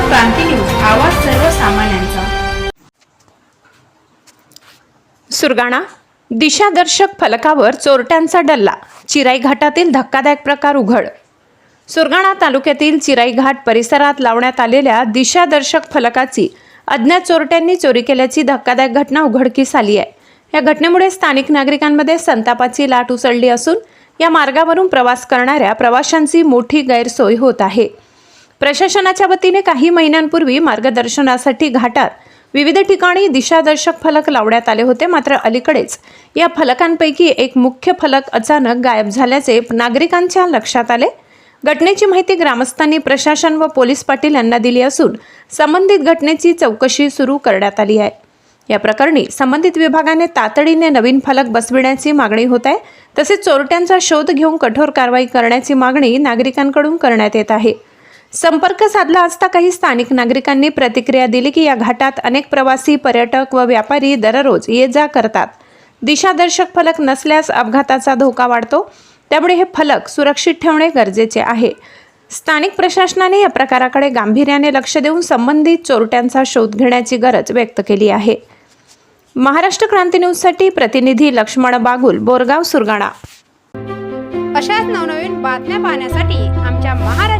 क्रांती news आवाज सर्वसामान्यांचा. सुरगाणा दिशादर्शक फलकावर चोरट्यांचा डल्ला चिराई घाटातील धक्कादायक प्रकार उघड. सुरगाणा तालुक्यातील चिराई घाट परिसरात लावण्यात आलेल्या दिशादर्शक फलकाची अज्ञात चोरट्यांनी चोरी केल्याची धक्कादायक घटना उघडकीस आली आहे. या घटनेमुळे स्थानिक नागरिकांमध्ये संतापाची लाट उसळली असून या मार्गावरून प्रवास करणाऱ्या प्रवाशांची मोठी गैरसोय होत आहे. प्रशासनाच्या वतीने काही महिन्यांपूर्वी मार्गदर्शनासाठी घाटात विविध ठिकाणी दिशादर्शक फलक लावण्यात आले होते. मात्र अलीकडेच या फलकांपैकी एक मुख्य फलक अचानक गायब झाल्याचे नागरिकांच्या लक्षात आले. घटनेची माहिती ग्रामस्थांनी प्रशासन व पोलीस पाटील यांना दिली असून संबंधित घटनेची चौकशी सुरू करण्यात आली आहे. या प्रकरणी संबंधित विभागाने तातडीने नवीन फलक बसविण्याची मागणी होत आहे. तसेच चोरट्यांचा शोध घेऊन कठोर कारवाई करण्याची मागणी नागरिकांकडून करण्यात येत आहे. संपर्क साधला असता काही स्थानिक नागरिकांनी प्रतिक्रिया दिली की या घाटात अनेक प्रवासी पर्यटक व व्यापारी दररोज ये जा करतात. दिशादर्शक फलक नसल्यास अपघाताचा धोका वाढतो. त्यामुळे हे फलक सुरक्षित ठेवणे गरजेचे आहे. स्थानिक प्रशासनाने या प्रकाराकडे गांभीर्याने लक्ष देऊन संबंधित चोरट्यांचा शोध घेण्याची गरज व्यक्त केली आहे. महाराष्ट्र क्रांती न्यूजसाठी प्रतिनिधी लक्ष्मण बागुल बोरगाव सुरगाणा. अशाच नवनवीन बातम्या पाहण्यासाठी आमच्या महाराष्ट्र